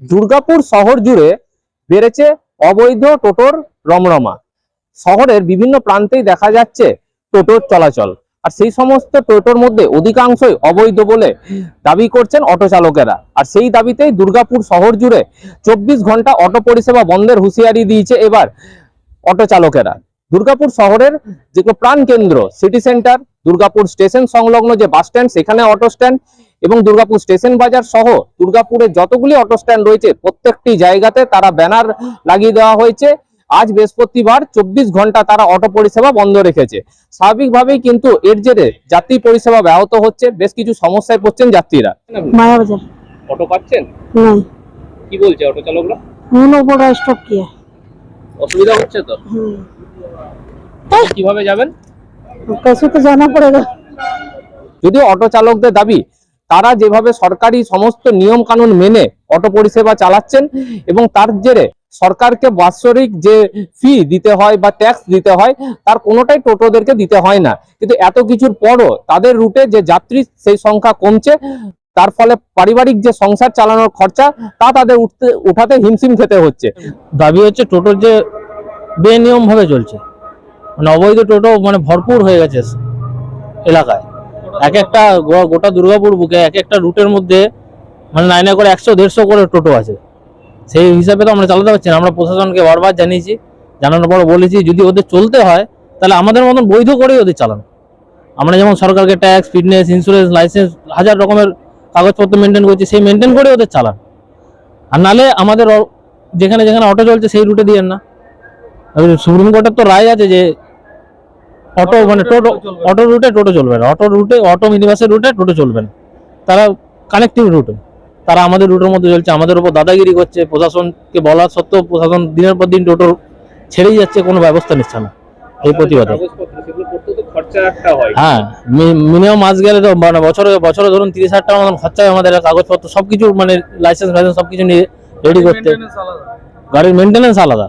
দুর্গাপুর শহর জুড়ে বেড়েছে অবৈধ টোটোর রমরমা। শহরের বিভিন্ন প্রান্তেই দেখা যাচ্ছে টোটোর চলাচল। আর সেই সমস্ত টোটোর মধ্যে অধিকাংশই অবৈধ বলে দাবি করছেন অটো চালকেরা। আর সেই দাবিতেই দুর্গাপুর শহর জুড়ে চব্বিশ ঘণ্টা অটো পরিষেবা বন্ধের হুঁশিয়ারি দিয়েছে এবার অটো চালকেরা। দুর্গাপুর শহরের যেগুলো প্রাণ কেন্দ্র সিটি সেন্টার, দুর্গাপুর স্টেশন সংলগ্ন যে বাস স্ট্যান্ড, সেখানে অটো স্ট্যান্ড এবং দুর্গাপুর স্টেশন বাজার সহ দুর্গাপুরে যতগুলি অটো স্ট্যান্ড রয়েছে প্রত্যেকটি জায়গাতে তারা ব্যানার লাগিয়ে দেওয়া হয়েছে। আজ বৃহস্পতিবার চব্বিশ ঘণ্টা তারা অটো পরিষেবা বন্ধ রেখেছে। স্বাভাবিকভাবেই কিন্তু এর জেরে যাত্রী পরিষেবা ব্যাহত হচ্ছে বেশ কিছু সমস্যায় পড়ছেন যাত্রীরা। অটো পাচ্ছেন? কি বলছে অটো চালকরা? অসুবিধা হচ্ছে তো? কীভাবে যাবেন? জানা পড়ে অটো চালকদের দাবি তারা যেভাবে সরকারি সমস্ত নিয়ম কানুন মেনে অটো পরিষেবা চালাচ্ছেন এবং তার জেরে সরকারকে বাৎসরিক যে ফি দিতে হয় বা ট্যাক্স দিতে হয়, তার কোনোটাই টোটোদেরকে দিতে হয় না। কিন্তু এত কিছুর পরও তাদের রুটে যে যাত্রী সেই সংখ্যা কমছে, তার ফলে পারিবারিক যে সংসার চালানোর খরচা, তা তাদের উঠতে, উঠাতে হিমশিম খেতে হচ্ছে। দাবি হচ্ছে টোটোর যে বেনিয়ম ভাবে চলছে। মানে অবৈধ টোটো মানে ভরপুর হয়ে গেছে এলাকায়। এক একটা গোটা দুর্গাপুর বুকে এক একটা রুটের মধ্যে মানে নাইনে করে একশো, দেড়শো করে টোটো আছে। সেই হিসাবে তো আমরা চালাতে পারছি না। আমরা প্রশাসনকে বারবার জানিয়েছি, জানানোর পর বলেছি, যদি ওদের চলতে হয়, তাহলে আমাদের মতন বৈধ করেই ওদের চালানো। আমরা যেমন সরকারকে ট্যাক্স ফিটনেস ইন্স্যুরেন্স লাইসেন্স হাজার রকমের কাগজপত্র মেনটেন করছি, সেই মেনটেন করে ওদের চালান। আর নালে আমাদের যেখানে যেখানে অটো চলছে, সেই রুটে দিয়েন না। সুপ্রিম কোর্টের তো রায় আছে যে অটো মানে টোটো অটো রুটে টোটো চলবে না। অটো রুটে অটো মিনিবাসের রুটে টোটো চলবে না। তারা কানেক্টিভ রুটে তারা আমাদের রুটের মধ্যে চলছে আমাদের উপর দাদাগিরি করছে প্রশাসনকে বলা সত্ত্বেও প্রশাসন দিনের পর দিন টোটো ছেড়েই যাচ্ছে কোনো ব্যবস্থা নিচ্ছে না এই প্রতিবাদে। হয়। মিনিমাম মাস গেলে তো মানে বছরে বছরে ধরুন তিরিশ হাজার টাকা মতন খরচা হয় আমাদের কাগজপত্র সবকিছু মানে লাইসেন্স ফাইসেন্স সবকিছু নিয়ে রেডি করতে। গাড়ির মেনটেনেন্স আলাদা।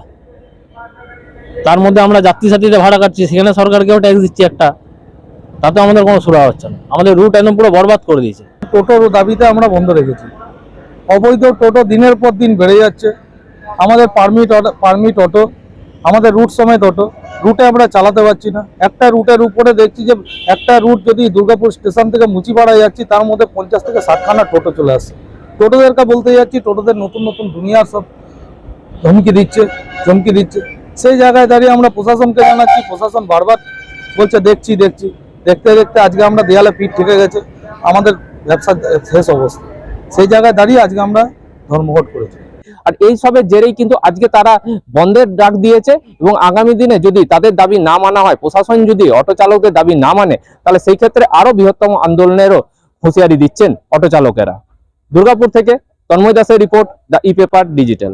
তার মধ্যে আমরা যাত্রী সাথীতে ভাড়া কাটছি, সেখানে সরকারকেও ট্যাক্স দিচ্ছি একটা। তাতে আমাদের কোনো সুরা হচ্ছে না। আমাদের রুট একদম পুরো বরবাদ করে দিয়েছে। টোটোর দাবিতে আমরা বন্ধ রেখেছি। অবৈধ টোটো দিনের পর দিন বেড়ে যাচ্ছে। আমাদের পারমিট পারমিট অটো, আমাদের রুট সমেত অটো। রুটে আমরা চালাতে পারছি না। একটা রুটের উপরে দেখছি যে, একটা রুট যদি দুর্গাপুর স্টেশন থেকে মুচিপাড়ায় যাচ্ছি, তার মধ্যে পঞ্চাশ থেকে ষাটখানা টোটো চলে আসছে। টোটোদেরকে বলতে যাচ্ছি, টোটোদের নতুন নতুন দুনিয়ার সব ধমকি দিচ্ছে, চমকি দিচ্ছে। সেই জায়গায় দাঁড়িয়ে আমরা প্রশাসনকে জানাচ্ছি, প্রশাসন বারবার বলছে, দেখছি দেখছি। দেখতে দেখতে আজকে আমরা দেয়ালে পিঠ ঠেকে গেছে, আমাদের ব্যবসা শেষ অবস্থা। সেই জায়গায় দাঁড়িয়ে আজকে আমরা ধর্মঘট করেছি। আর এই সবের জেরেই কিন্তু আজকে তারা বন্ধের ডাক দিয়েছে এবং আগামী দিনে যদি তাদের দাবি না মানা হয়, প্রশাসন যদি অটো চালকদের দাবি না মানে তাহলে সেই ক্ষেত্রে আরও বৃহত্তম আন্দোলনেরও হুঁশিয়ারি দিচ্ছেন অটো চালকেরা। দুর্গাপুর থেকে তন্ময় দাসের report, the E paper digital.